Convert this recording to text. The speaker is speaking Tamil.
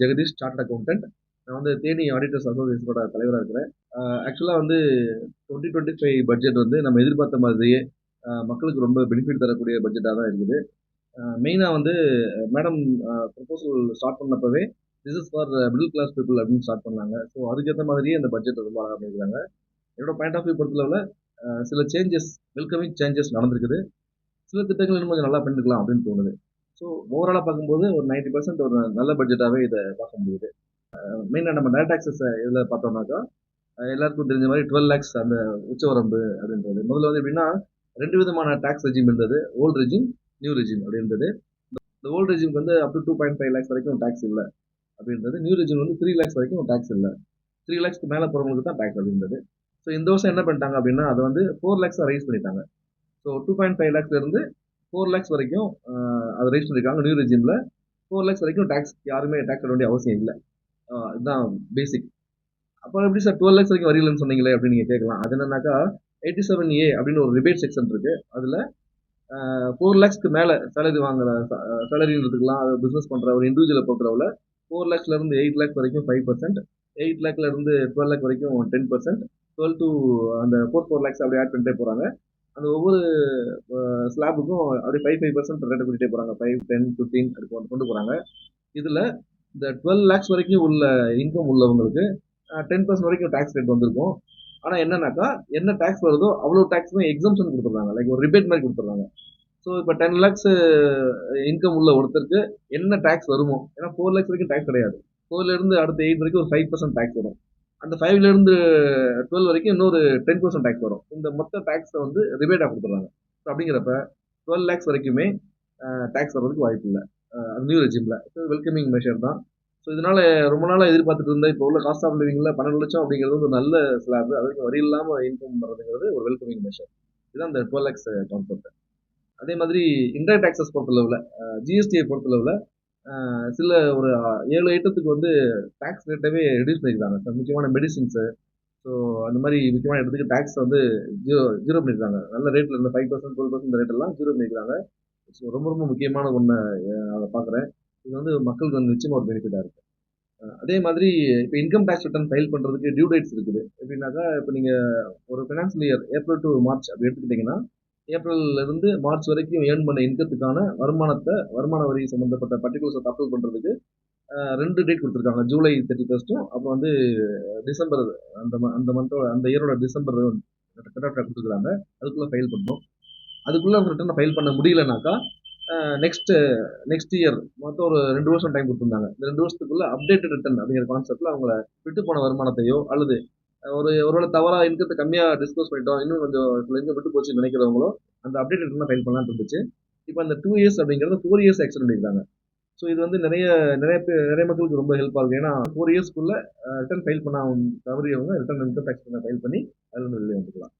ஜெகதீஷ் சார்ட் அக்கௌண்டன்ட் நான் வந்து தேனி ஆடிட்டர்ஸ் அசோசியேஷனோட தலைவராக இருக்கிறேன். ஆக்சுவலாக வந்து டுவெண்ட்டி டுவெண்ட்டி ஃபைவ் பட்ஜெட் வந்து நம்ம எதிர்பார்த்த மாதிரியே மக்களுக்கு ரொம்ப பெனிஃபிட் தரக்கூடிய பட்ஜெட்டாக தான் இருக்குது. மெயினாக வந்து madam proposal start பண்ணப்பவே this is for middle class people அப்படின்னு ஸ்டார்ட் பண்ணாங்க. ஸோ அதுக்கேற்ற மாதிரியே அந்த பட்ஜெட் ரொம்ப அழகாக பண்ணியிருக்காங்க என்னோட பாயிண்ட் ஆஃப் வியூ பொறுத்தளவில் சில சேஞ்சஸ் வெல்கமிங் சேஞ்சஸ் நடந்திருக்குது. சில திட்டங்கள் இன்னும் கொஞ்சம் நல்லா பண்ணிருக்கலாம் அப்படின்னு தோணுது. ஸோ ஓவராலாக பார்க்கும்போது ஒரு நைன்டி பர்சன்ட் ஒரு நல்ல பட்ஜெட்டாகவே இதை பார்க்க முடியுது. மெயினாக நம்ம டேரக்ட் ஆக்சஸ் இதில் பார்த்தோம்னாக்கா எல்லாருக்கும் தெரிஞ்ச மாதிரி டுவெல் லேக்ஸ் அந்த உச்சவரம்பு அப்படின்றது. முதல்ல வந்து எப்படின்னா ரெண்டு விதமான டேக்ஸ் ரெஜிம் இருந்தது. ஓல்டு ரெஜிம் நியூ ரெஜிம் அப்படின்றது. இந்த ஓல்டு ரெஜிம்க்கு வந்து up to two point five lakhs வரைக்கும் டேக்ஸ் இல்லை அப்படின்றது. நியூ ரெஜிம் வந்து த்ரீ லேக்ஸ் வரைக்கும் டேக்ஸ் இல்லை. த்ரீ லேக்ஸ்க்கு மேலே போகிறவங்களுக்கு தான் டேக்ஸ் அப்படின்றது. ஸோ இந்த வருஷம் என்ன பண்ணிட்டாங்க அப்படின்னா அதை வந்து ஃபோர் லேக்ஸாக ரைஸ் பண்ணிட்டாங்க. ஸோ டூ பாயிண்ட் ஃபைவ் லேக்ஸ்லேருந்து ஃபோர் லேக்ஸ் வரைக்கும் ஆஹ், அதை ரைஸ் பண்ணியிருக்காங்க நியூ ரெஜிமில் ஃபோர் லேக்ஸ் வரைக்கும் டேக்ஸ் யாருமே டேக்ஸ் கட்ட வேண்டிய அவசியம் இல்லை. இதுதான் பேசிக் அப்புறம் எப்படி சார் டுவெல் லேக்ஸ் வரைக்கும் வரியலன்னு சொன்னீங்களே அப்படின்னு நீங்கள் கேட்கலாம். அது என்னன்னாக்கா எயிட்டி செவன் ஏ அப்படின்னு ஒரு ரிபேட் செக்ஷன் இருக்குது அதில் ஃபோர் லேக்ஸ்க்கு மேலே சேலரி வாங்குற சேலரின்னு எடுத்துக்கலாம் அதை பிஸ்னஸ் பண்ணுற ஒரு இண்டிவிஜுவலை பொறுத்தளவில் ஃபோர் லேக்ஸ்லேருந்து எயிட் லேக்ஸ் வரைக்கும் ஃபைவ் பர்சன்ட் எயிட் லேக்லேருந்து டுவெல் லேக் வரைக்கும் டென் பர்சன்ட் டுவெல் டு அந்த ஃபோர் ஃபோர் லேக்ஸ் அப்படியே ஆட் பண்ணிட்டே போகிறாங்க அந்த ஒவ்வொரு ஸ்லாபுக்கும் அப்படியே ஃபைவ் ஃபைவ் பர்சன்ட் ரேட்டை பண்ணிட்டே போகிறாங்க ஃபைவ் டென் ஃபிஃப்டீன் அப்படி கொண்டு கொண்டு போகிறாங்க இதில் இந்த டுவெல் லேக்ஸ் வரைக்கும் உள்ள இன்கம் உள்ளவங்களுக்கு டென் பர்சன்ட் வரைக்கும் டேக்ஸ் ரேட் வந்திருக்கும். ஆனால் என்னன்னாக்கா என்ன டேக்ஸ் வருதோ அவ்வளோ டேக்ஸுமே எக்ஸம்ஷன் கொடுத்துருக்காங்க லைக் ஒரு ரிபேட் மாதிரி கொடுத்துருக்காங்க ஸோ இப்போ டென் லேக்ஸ் இன்கம் உள்ள ஒருத்தருக்கு என்ன டேக்ஸ் வருமோ? ஏன்னா ஃபோர் லேக்ஸ் வரைக்கும் டேக்ஸ் கிடையாது. ஃபோர்லேருந்து அடுத்த எயிட் வரைக்கும் ஒரு ஃபைவ் பர்சன்ட் டேக்ஸ் வரும். அந்த ஃபைவ்லேருந்து டுவெல் வரைக்கும் இன்னொரு டென் பர்சன்ட் டேக்ஸ் வரும். இந்த மொத்த டேக்ஸை வந்து ரிபேட்டாக கொடுத்துட்றாங்க. ஸோ அப்படிங்கிறப்ப டுவெல் லேக்ஸ் வரைக்குமே டேக்ஸ் வர்றதுக்கு வாய்ப்பு இல்லை. நியூ ரெஜிமில் ஸோ வெல்கமிங் மெஷர் தான். ஸோ இதனால ரொம்ப நாளாக எதிர்பார்த்துட்டு இருந்த இப்போ உள்ள காஸ்ட் ஆஃப் லிவிங்கில் பன்னெண்டு லட்சம் அப்படிங்கிறது ஒரு நல்ல ஸ்லாப் அது வரைக்கும் வரி இல்லாமல் இன்கம் வர்றதுங்கிறது ஒரு வெல்கமிங் மெஷர் இதுதான் அந்த டுவெல் லேக்ஸ் கான்செப்ட் அதே மாதிரி இன்டர் டேக்ஸஸ் பொறுத்தளவில் ஜிஎஸ்டியை பொறுத்தளவில் சில ஒரு ஏழு ஐட்டத்துக்கு வந்து டேக்ஸ் ரேட்டவே ரெடியூஸ் பண்ணியிருக்காங்க சார் முக்கியமான மெடிசின்ஸு ஸோ அந்த மாதிரி முக்கியமான இடத்துக்கு டேக்ஸ் வந்து ஜீரோ ஜீரோ பண்ணியிருக்காங்க நல்ல ரேட்டில் இருந்த ஃபைவ் பர்சன்ட் டுவெல் பர்சன்ட் ரேட்டெல்லாம் ஜீரோ பண்ணியிருக்காங்க ஸோ ரொம்ப ரொம்ப முக்கியமான ஒன்று அதை பார்க்குறேன் இது வந்து மக்களுக்கு வந்து நிச்சயமாக ஒரு பெனிஃபிட்டாக இருக்குது அதே மாதிரி இப்போ இன்கம் டேக்ஸ் ரிட்டர்ன் ஃபைல் பண்ணுறதுக்கு டியூ டேட்ஸ் இருக்குது. எப்படின்னாக்கா இப்போ நீங்கள் ஒரு financial year April to March அப்படி எடுத்துக்கிட்டிங்கன்னா ஏப்ரல்ல இருந்து மார்ச் வரைக்கும் ஏர்ன் பண்ண இன்கத்துக்கான வருமானத்தை வருமான வரி சம்மந்தப்பட்ட பர்டிகுலர்ஸ் அப்ளை பண்ணுறதுக்கு ரெண்டு டேட் கொடுத்துருக்காங்க. ஜூலை தேர்ட்டி ஃபர்ஸ்ட்டும் அப்புறம் வந்து டிசம்பர் அந்த ம- அந்த மந்தோட அந்த இயரோட டிசம்பர் கட் ஆஃப் கொடுத்துருக்காங்க அதுக்குள்ளே ஃபைல் பண்ணணும். அதுக்குள்ளே ரிட்டர்ன் ஃபைல் பண்ண முடியலனாக்கா நெக்ஸ்ட் நெக்ஸ்ட் இயர் மொத்தம் ஒரு ரெண்டு வருஷம் டைம் கொடுத்துருந்தாங்க. இந்த ரெண்டு வருஷத்துக்குள்ள அப்டேட்டட் ரிட்டர்ன் அப்படிங்கிற கான்செப்ட்ல அவங்கள விட்டு போன வருமானத்தையோ அல்லது ஒரு ஒருவேளை தவறா இன்கத்தை கம்மியாக டிஸ்கஸ் பண்ணிட்டோம். இன்னும் கொஞ்சம் சில இன்கம் விட்டு போச்சு நினைக்கிறவங்களோ அந்த அப்டேட் ரிட்டர்னை ஃபைல் பண்ணலாம்னு இருந்துச்சு. இப்போ அந்த டூ இயர்ஸ் அப்படிங்கிறது ஃபோர் இயர்ஸ் எக்ஸ்டெண்ட் பண்ணியிருக்காங்க ஸோ இது வந்து நிறைய நிறைய பேர் நிறைய மக்களுக்கு ரொம்ப ஹெல்ப் ஆகுது ஏன்னா ஃபோர் இயர்ஸ்க்குள்ள ரிட்டர்ன் ஃபைல் பண்ண தவறியவங்க ரிட்டர்ன் இன்கம் டேக்ஸ் ஃபைல் பண்ணி அதில் வந்து வெளியே வந்துக்கலாம்.